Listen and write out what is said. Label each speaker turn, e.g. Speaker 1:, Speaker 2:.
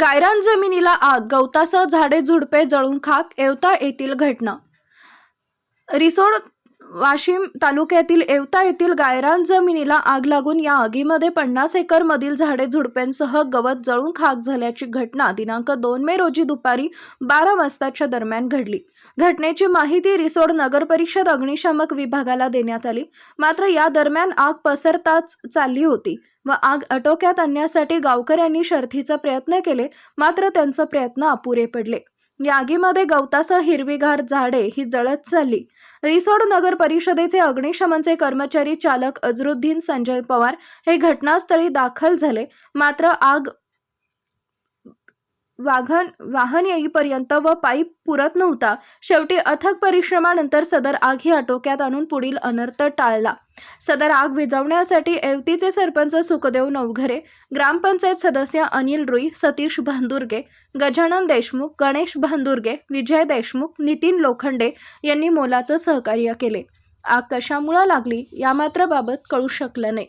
Speaker 1: गायरान जमिनीला आग गवतासह झाडे झुडपे जळून खाक येवता येथील घटना. रिसोड वाशिम तालुक्यातील येवता येथील गायरान जमिनीला आग लागून या आगीमध्ये पन्नास एकर मधील झाडे झुडपेंसह गवत जळून खाक झाल्याची घटना दिनांक दोन मे रोजी दुपारी बारा वाजताच्या दरम्यान घडली. घटनेची माहिती रिसोड नगर परिषद अग्निशामक विभागाला देण्यात आली. मात्र या दरम्यान आग पसरताच चालली होती व आग आटोक्यात आणण्यासाठी गावकऱ्यांनी शर्थीचा प्रयत्न केले मात्र त्यांचा प्रयत्न अपुरे पडले. यागीमध्ये गवतासह हिरवीगार झाडे ही जळत चालली. रिसोड नगर परिषदेचे अग्निशमनचे कर्मचारी चालक अझरुद्दीन संजय पवार हे घटनास्थळी दाखल झाले. मात्र आग वाघन वाहन येईपर्यंत व पाईप पुरत नव्हता. शेवटी अथक परिश्रमानंतर सदर आग ही आटोक्यात आणून पुढील अनर्थ टाळला. सदर आग विझवण्यासाठी एवतीचे सरपंच सुखदेव नवघरे ग्रामपंचायत सदस्य अनिल रुई सतीश भांदुर्गे गजानन देशमुख गणेश भांदुर्गे विजय देशमुख नितीन लोखंडे यांनी मोलाचं सहकार्य केले. आग कशामुळं लागली या मात्र बाबत कळू शकलं नाही.